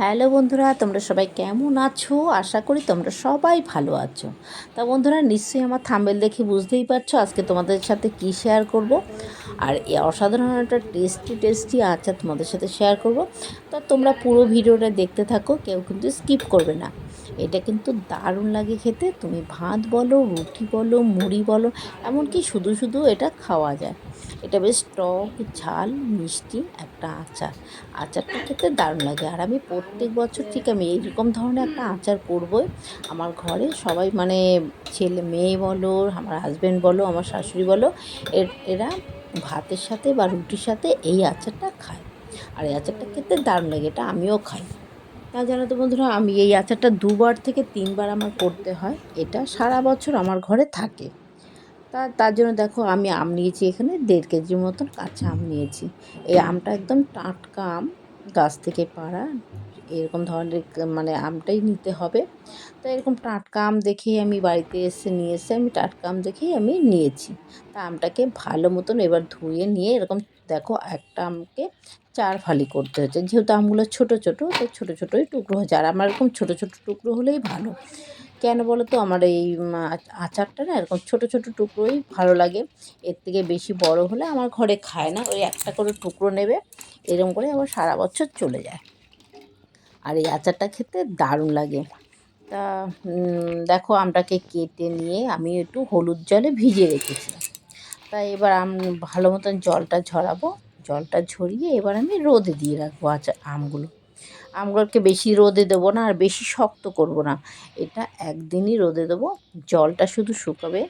Hello বন্ধুরা, তোমরা সবাই কেমন আছো? আশা করি তোমরা সবাই ভালো আছো। তা বন্ধুরা, নিশ্চয়ই আমার থাম্বেল দেখে বুঝতেই পারছ আজকে তোমাদের সাথে কি শেয়ার করব। আর এ অসাধারণ একটা টেস্টি টেস্টি আচার তোমাদের সাথে শেয়ার করব। তা তোমরা পুরো ভিডিওটা দেখতে থাকো, কেউ কিন্তু স্কিপ করবে না। এটা কিন্তু দারুণ লাগে খেতে। তুমি ভাত বলো, রুটি বলো, মুড়ি বলো, এমনকি শুধু শুধু এটা খাওয়া যায়। এটা বেশ টক, ঝাল, মিষ্টি একটা আচার। আচারটা খেতে দারুণ লাগে। আর আমি প্রত্যেক বছর ঠিক আমি এইরকম ধরনের একটা আচার করবই। আমার ঘরে সবাই মানে ছেলে মেয়ে বলো, আমার হাজব্যান্ড বলো, আমার শাশুড়ি বলো এর ভাতের সাথে বা রুটির সাথে এই আচারটা খায়। আর এই আচারটা খেতে দারুণ লাগে, এটা আমিও খাই। তা জানো তো বন্ধুরা, আমি এই আচারটা দুবার থেকে তিনবার আমার করতে হয়। এটা সারা বছর আমার ঘরে থাকে। তার জন্য দেখো আমি আম নিয়েছি এখানে দেড় কেজির মতন কাঁচা আম নিয়েছি। এই আমটা একদম টাটকা আম গাছ থেকে পাড়া এরকম ধরনের মানে আমটাই নিতে হবে। তো এরকম টাটকা আম দেখেই আমি বাড়িতে এসে নিয়ে এসে আমি টাটকা আম দেখেই আমি নিয়েছি। তা আমটাকে ভালো মতন এবার ধুয়ে নিয়ে এরকম দেখো একটা আমকে চার ফালি করতে হচ্ছে। যেহেতু আমগুলো ছোটো ছোটো তো ছোটো ছোটোই টুকরো হচ্ছে আর আমার এরকম ছোটো ছোটো টুকরো হলেই ভালো। কেন বলো তো আমার এই আচারটা না এরকম ছোটো ছোটো টুকরোই ভালো লাগে। এর থেকে বেশি বড় হলে আমার ঘরে খায় না। ওই একটা করে টুকরো নেবে এরকম করে আবার সারা বছর চলে যায়। আর এই আচারটা খেতে দারুণ লাগে। তা দেখো আমটাকে কেটে নিয়ে আমি একটু হলুদ জলে ভিজিয়ে রেখেছিলাম তা এবার আম, ভালো মতন জলটা ঝরাবো। জলটা ঝরিয়ে এবার আমি রোদে দিয়ে রাখব আচার আমগুলো। আমগুলোকে বেশি রোদে দেবো না আর বেশি শক্ত করব না। এটা একদিনই রোদে দেবো, জলটা শুধু শুকাবে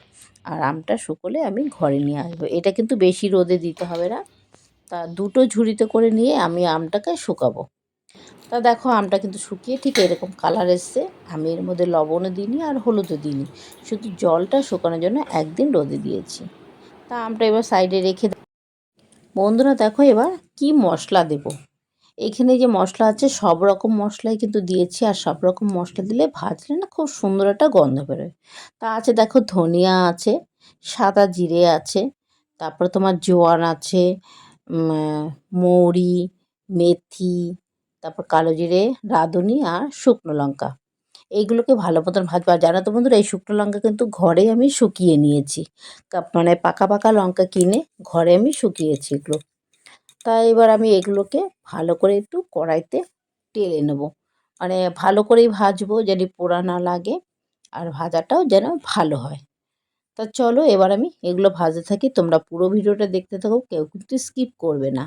আর আমটা শুকোলে আমি ঘরে নিয়ে আসব। এটা কিন্তু বেশি রোদে দিতে হবে না। তা দুটো ঝুড়িতে করে নিয়ে আমি আমটাকে শুকাবো। তা দেখো আমটা কিন্তু শুকিয়ে ঠিক এরকম কালার এসছে। আমি এর মধ্যে লবণও দিইনি আর হলুদও দিইনি। শুধু জলটা শুকানোর জন্য একদিন রোদে দিয়েছি। তা আমটা এবার সাইডে রেখে বন্ধুরা দেখো এবার কি মশলা দেবো। এখানে যে মশলা আছে, সব রকম মশলাই কিন্তু দিয়েছি আর সব রকম মশলা দিলে ভাজলে না খুব সুন্দর একটা গন্ধ বেরোয়। তা আছে দেখো ধনিয়া আছে, সাদা জিরে আছে, তারপরে তোমার জোয়ান আছে মৌরি, মেথি, তারপর কালো জিরে, রাঁধুনি আর শুকনো লঙ্কা। এইগুলোকে ভালো মতন ভাজবো। আর জানো তো বন্ধুরা, এই শুকনো লঙ্কা কিন্তু ঘরে আমি শুকিয়ে নিয়েছি। মানে পাকা পাকা লঙ্কা কিনে ঘরে আমি শুকিয়েছি এগুলো। তাই এবার আমি এগুলোকে ভালো করে একটু কড়াইতে টেলে নেব। মানে ভালো করেই ভাজবো যেন পোড়া না লাগে আর ভাজাটাও যেন ভালো হয়। তা চলো এবার আমি এগুলো ভাজতে থাকি, তোমরা পুরো ভিডিওটা দেখতে থাকো, কেউ কিন্তু স্কিপ করবে না।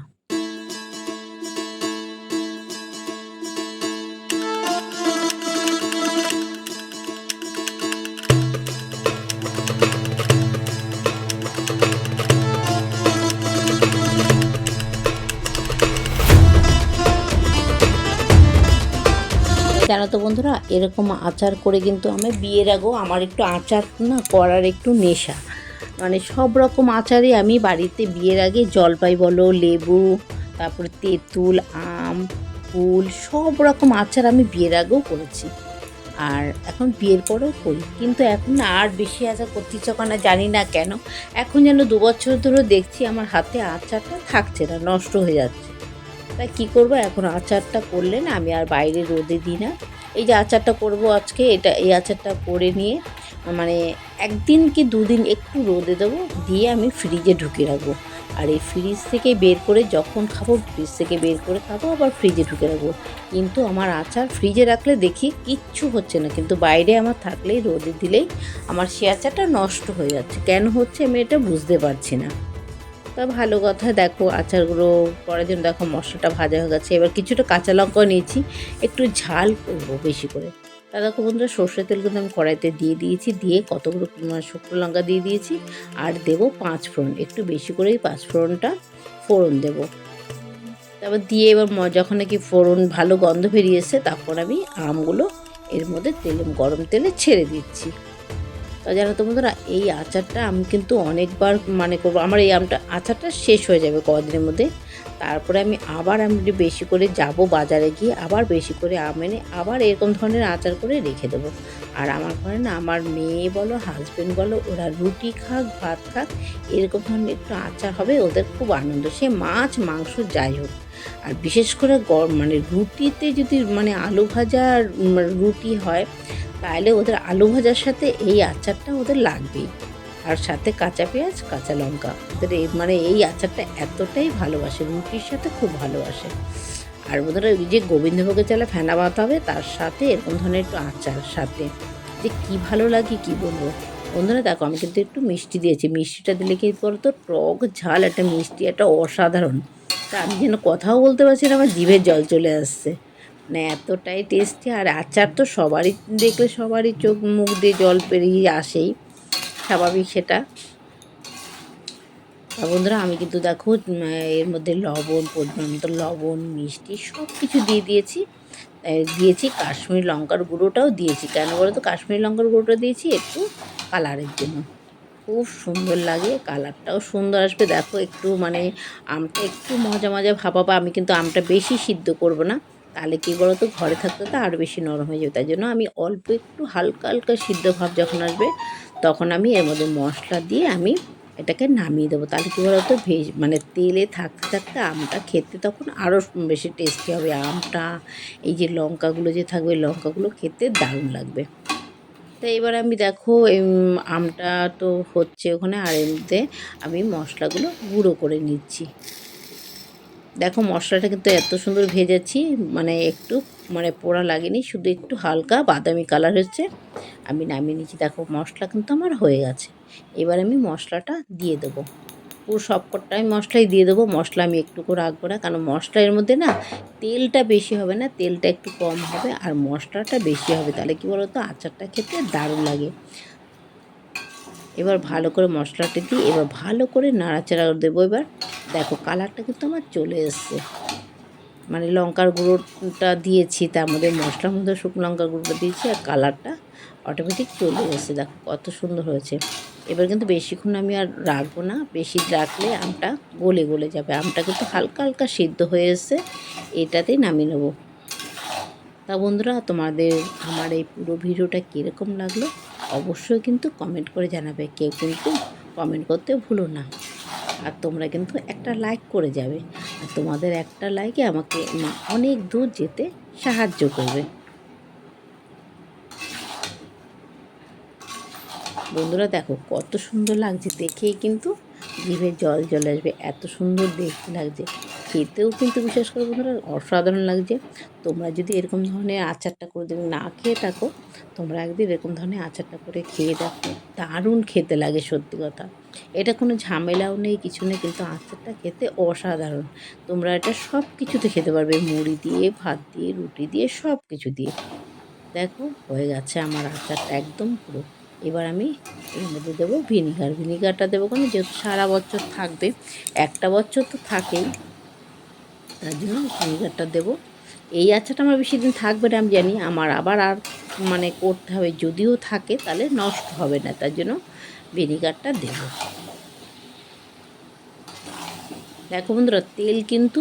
জানো তো বন্ধুরা, এরকম আচার করে কিন্তু আমি বিয়ের আগেও আমার একটু আচার না করার একটু নেশা। মানে সব রকম আচারে আমি বাড়িতে বিয়ের আগে জলপাই বলো, লেবু, তারপরে তেঁতুল, আম, ফুল, সব রকম আচার আমি বিয়ের আগেও করেছি। আর এখন বিয়ের পরেও করি। কিন্তু এখন আর বেশি আচার করতে ইচ্ছা না জানি না কেন। এখন যেন দু বছর ধরে দেখছি আমার হাতে আচারটা থাকছে না, নষ্ট হয়ে যাচ্ছে। তাই কী করব? এখন আচারটা করলে না আমি আর বাইরে রোদে দিই না। এই যে আচারটা করব আজকে, এটা, এই আচারটা করে নিয়ে মানে একদিন কি দুদিন একটু রোদে দেবো, দিয়ে আমি ফ্রিজে ঢুকে রাখব। আর এই ফ্রিজ থেকে বের করে যখন খাব ফ্রিজ থেকে বের করে খাব, আবার ফ্রিজে ঢুকে রাখব। কিন্তু আমার আচার ফ্রিজে রাখলে দেখি কিচ্ছু হচ্ছে না। কিন্তু বাইরে আমার থাকলেই রোদে দিলেই আমার সে আচারটা নষ্ট হয়ে যাচ্ছে। কেন হচ্ছে আমি এটা বুঝতে পারছি না। তা ভালো কথা, দেখো আচারগুলো করার জন্য দেখো মশলাটা ভাজা হয়ে গেছে। এবার কিছুটা কাঁচা লঙ্কাও নিয়েছি, একটু ঝাল করব বেশি করে। তা দেখো বন্ধুরা, সর্ষের তেল কিন্তু আমি কড়াইতে দিয়ে দিয়েছি, দিয়ে কতগুলো শুকনো লঙ্কা দিয়ে দিয়েছি, আর দেবো পাঁচ ফোড়ন, একটু বেশি করেই পাঁচ ফোড়নটা ফোড়ন দেবো। তারপর দিয়ে এবার যখন নাকি ফোড়ন ভালো গন্ধ বেরিয়েছে তারপর আমি আমগুলো এর মধ্যে তেলে গরম তেলে ছেড়ে দিচ্ছি। তা জানো তো বন্ধুরা, এই আচারটা আমি কিন্তু অনেকবার মানে করব। আমার এই আমটা, আচারটা শেষ হয়ে যাবে কদিনের মধ্যে। তারপরে আমি আবার আমি বেশি করে যাব বাজারে গিয়ে আবার বেশি করে আম এনে আবার এরকম ধরনের আচার করে রেখে দেবো। আর আমার ঘরে না, আমার মেয়ে বলো হাজব্যান্ড বলো, ওরা রুটি খাক, ভাত খাক, এরকম ধরনের একটু আচার হবে, ওদের খুব আনন্দ। সে মাছ, মাংস যাই হোক। আর বিশেষ করে গ- মানে রুটিতে যদি মানে আলু ভাজা রুটি হয় তাহলে ওদের আলু ভাজার সাথে এই আচারটা ওদের লাগবেই। আর সাথে কাঁচা পেঁয়াজ, কাঁচা লঙ্কা। ওদের এই মানে এই আচারটা এতটাই ভালোবাসে রুটির সাথে খুব ভালোবাসে। আর ওদের ওই যে গোবিন্দভোগের চালে ফেনা ভাত হবে, তার সাথে এরকম ধরনের একটু আচার, সাথে। যে কী ভালো লাগে কি বলব? বন্ধুরা, দেখো, আমি কিন্তু একটু মিষ্টি দিয়েছি। মিষ্টিটা দিলে কি বলতো? টক ঝাল, একটা মিষ্টি, একটা অসাধারণ। তা আমি যেন কথাও বলতে পারছি না, আমার জিভের জল চলে আসছে। মানে এতটাই টেস্টি আর আচার তো সবারই, দেখলে সবারই চোখ মুখ দিয়ে জল পেরিয়ে আসেই, স্বাভাবিক সেটা। তা বন্ধুরা, আমি কিন্তু দেখো এর মধ্যে লবণ, পরিমাণ মতো লবণ, মিষ্টি সব কিছু দিয়ে দিয়েছি। দিয়েছি কাশ্মীরি লঙ্কার গুঁড়োটাও দিয়েছি। কেন বলো তো কাশ্মীরি লঙ্কার গুঁড়োটা দিয়েছি একটু কালারের জন্য। খুব সুন্দর লাগে, কালারটাও সুন্দর আসবে। দেখো, একটু মানে আমটা একটু মজা মজা ভাবাবা আমি কিন্তু আমটা বেশি সিদ্ধ করব না। তাহলে কী বলো তো ঘরে থাকতে তো আরও বেশি নরম হয়ে যাবে। তাই জন্য আমি অল্প একটু হালকা হালকা সিদ্ধ ভাব যখন আসবে, তখন আমি এর মধ্যে মশলা দিয়ে আমি এটাকে নামিয়ে দেবো। তাহলে কী বলো তো ভেজ মানে তেলে থাকতে থাকতে আমটা খেতে তখন আরও বেশি টেস্টি হবে। আমটা, এই যে লঙ্কাগুলো যে থাকবে, লঙ্কাগুলো খেতে দারুণ লাগবে। তো এবার আমি দেখো আমটা তো হচ্ছে ওখানে, আর মধ্যে আমি মশলাগুলো গুঁড়ো করে নিচ্ছি। দেখো মশলাটা কিন্তু এত সুন্দর ভেজেছি মানে একটু মানে পোড়া লাগেনি, শুধু একটু হালকা বাদামি কালার হচ্ছে আমি নামিয়ে নিচ্ছি, দেখো মশলা কিন্তু আমার হয়ে গেছে। এবার আমি মশলাটা দিয়ে দেবো। পুরো সবকটা আমি মশলাই দিয়ে দেবো, মশলা আমি একটু করে রাখব না, কারণ মশলা এর মধ্যে না তেলটা বেশি হবে না, তেলটা একটু কম হবে আর মশলাটা বেশি হবে, তাহলে কি বলো তো আচারটা খেতে দারুণ লাগে। এবার ভালো করে মশলাটা দিই এবার ভালো করে নাড়াচাড়া দেবো এবার। দেখো কালারটা কিন্তু আমার চলে এসছে। মানে লঙ্কার গুঁড়োটা দিয়েছি, তার মধ্যে মশলার মধ্যে শুকনো লঙ্কার গুঁড়োটা দিয়েছি আর কালারটা অটোমেটিক চলে এসেছে। দেখো কত সুন্দর হয়েছে। এবার কিন্তু বেশিক্ষণ আমি আর রাখব না। বেশি রাখলে আমটা গলে গলে যাবে। আমটা কিন্তু হালকা হালকা সিদ্ধ হয়ে এসছে। এটাতেই নামিয়ে নেব। তা বন্ধুরা, তোমাদের, আমার এই পুরো ভিডিওটা কীরকম লাগল? অবশ্যই কিন্তু কমেন্ট করে জানাবে। কেউ কিন্তু কমেন্ট করতে ভুলো না। আর তোমরা কিন্তু একটা লাইক করে যাবে। আর তোমাদের একটা লাইকে আমাকে অনেক দূর যেতে সাহায্য করবে। বন্ধুরা দেখো, কত সুন্দর লাগছে। দেখেই কিন্তু জিভে জল চলে আসবে। এত সুন্দর দেখতে লাগছে। খেতেও কিন্তু বিশেষ করে বন্ধুরা, অসাধারণ লাগছে। তোমরা যদি এরকম ধরনের আচারটা করে দেবে, না খেয়ে থাকো, তোমরা একদিন এরকম ধরনের আচারটা করে খেয়ে দেখো। দারুণ খেতে লাগে সত্যি কথা। এটা কোনো ঝামেলাও নেই, কিছু নেই, কিন্তু আচারটা খেতে অসাধারণ। তোমরা এটা সব কিছুতে খেতে পারবে, মুড়ি দিয়ে, ভাত দিয়ে, রুটি দিয়ে সব কিছু দিয়ে। দেখো, হয়ে গেছে আমার আচারটা একদম পুরো। এবার আমি এর মধ্যে দেবো ভিনিগার। ভিনিগারটা দেবো কেন? যেহেতু সারা বছর থাকবে, একটা বছর তো থাকেই। তার জন্য ভিনিগারটা দেবো। এই আচারটা আমার বেশি দিন থাকবে না, আমি জানি। আমার আবার আর মানে করতে হবে, যদিও থাকে, তাহলে নষ্ট হবে না। তার জন্য ভিনিগারটা দেবো। দেখো বন্ধুরা, তেল কিন্তু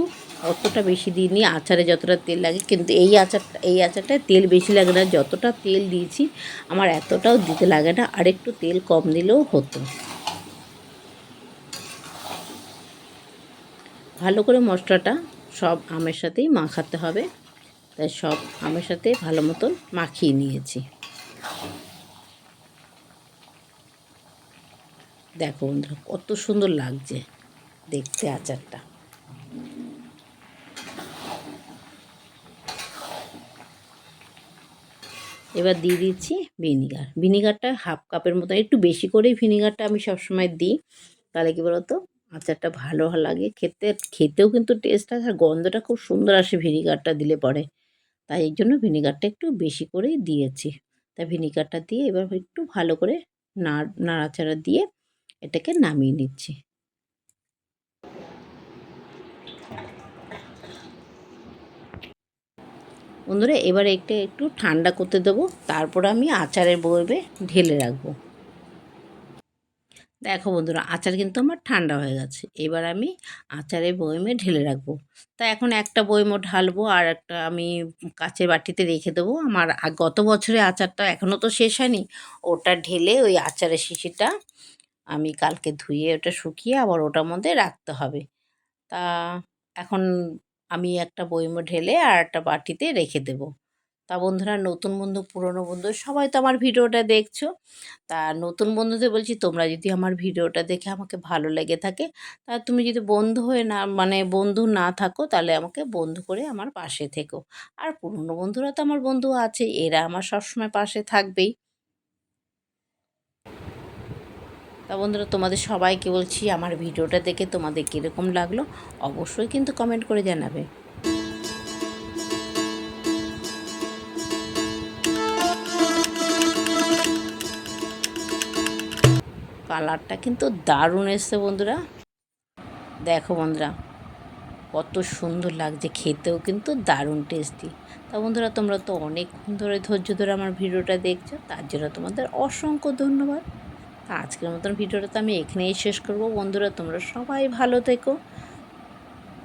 অতটা বেশি দিইনি, আচারে যতটা তেল লাগে, কিন্তু এই আচারটা, এই আচারটায় তেল বেশি লাগে না। যতটা তেল দিয়েছি, আমার এতটাও দিতে লাগে না, আর একটু তেল কম দিলেও হতো। ভালো করে মশলাটা সব আমের সাথেই মাখাতে হবে। তাই সব আমের সাথে ভালো মতন মাখিয়ে নিয়েছি। দেখো বন্ধুরা, কত সুন্দর লাগছে দেখতে আচারটা। এবার দিয়ে দিচ্ছি ভিনিগার। ভিনিগারটা হাফ কাপের মতো একটু বেশি করেই ভিনিগারটা আমি সবসময় দিই। তাহলে কি বলতো? আচারটা ভালো লাগে। খেতে, খেতেও কিন্তু টেস্ট আছে আর গন্ধটা খুব সুন্দর আসে ভিনিগারটা দিলে পরে। তাই এই জন্য ভিনিগারটা একটু বেশি করেই দিয়েছি। তাই ভিনিগারটা দিয়ে এবার একটু ভালো করে নাড়, নাড়াচাড়া দিয়ে এটাকে নামিয়ে নিচ্ছি। বন্ধুরা, এবার একটা একটু ঠান্ডা করতে দেবো। তারপর আমি আচারের বয়মে ঢেলে রাখব। দেখো বন্ধুরা, আচার কিন্তু আমার ঠান্ডা হয়ে গেছে। এবার আমি আচারের বয়মে ঢেলে রাখব। তা এখন একটা বয়মও ঢালবো আর একটা আমি কাচের বাটিতে রেখে দেবো। আমার গত বছরের আচারটা এখনও তো শেষ হয়নি। ওটা ঢেলে ওই আচারের শিশিটা আমি কালকে ধুয়ে ওটা শুকিয়ে আবার ওটার মধ্যে রাখতে হবে। তা এখন আমি একটা বইমে ঢেলে আর একটা বাটিতে রেখে দেবো। তা বন্ধুরা নতুন বন্ধু, পুরনো বন্ধু, সবাই তো আমার ভিডিওটা দেখছ। তা নতুন বন্ধুদের বলছি, তোমরা যদি আমার ভিডিওটা দেখে আমাকে ভালো লেগে থাকে, তা তুমি যদি বন্ধু হয়ে না মানে বন্ধু না থাকো, তাহলে আমাকে বন্ধু করে আমার পাশে থেকো। আর পুরনো বন্ধুরা তো আমার বন্ধু আছে, এরা আমার সবসময় পাশে থাকবেই। তা বন্ধুরা, তোমাদের সবাইকে বলছি, আমার ভিডিওটা দেখে তোমাদের কীরকম লাগল, অবশ্যই কিন্তু কমেন্ট করে জানাবে। কালারটা কিন্তু দারুণ এসছে বন্ধুরা। দেখো বন্ধুরা, কত সুন্দর লাগছে, খেতেও কিন্তু দারুণ টেস্টি তা বন্ধুরা, তোমরা তো অনেকক্ষণ ধরে ধৈর্য ধরে আমার ভিডিওটা দেখছ, তার জন্য তোমাদের অসংখ্য ধন্যবাদ। আজকের মতন ভিডিওটা তো আমি এখানেই শেষ করব। বন্ধুরা, তোমরা সবাই ভালো থেকো।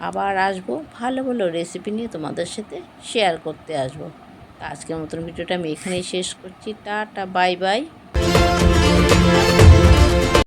আবার আসব ভালো ভালো রেসিপি নিয়ে তোমাদের সাথে শেয়ার করতে আসব। আজকের মতন ভিডিওটা আমি এখানেই শেষ করছি। Tata bye bye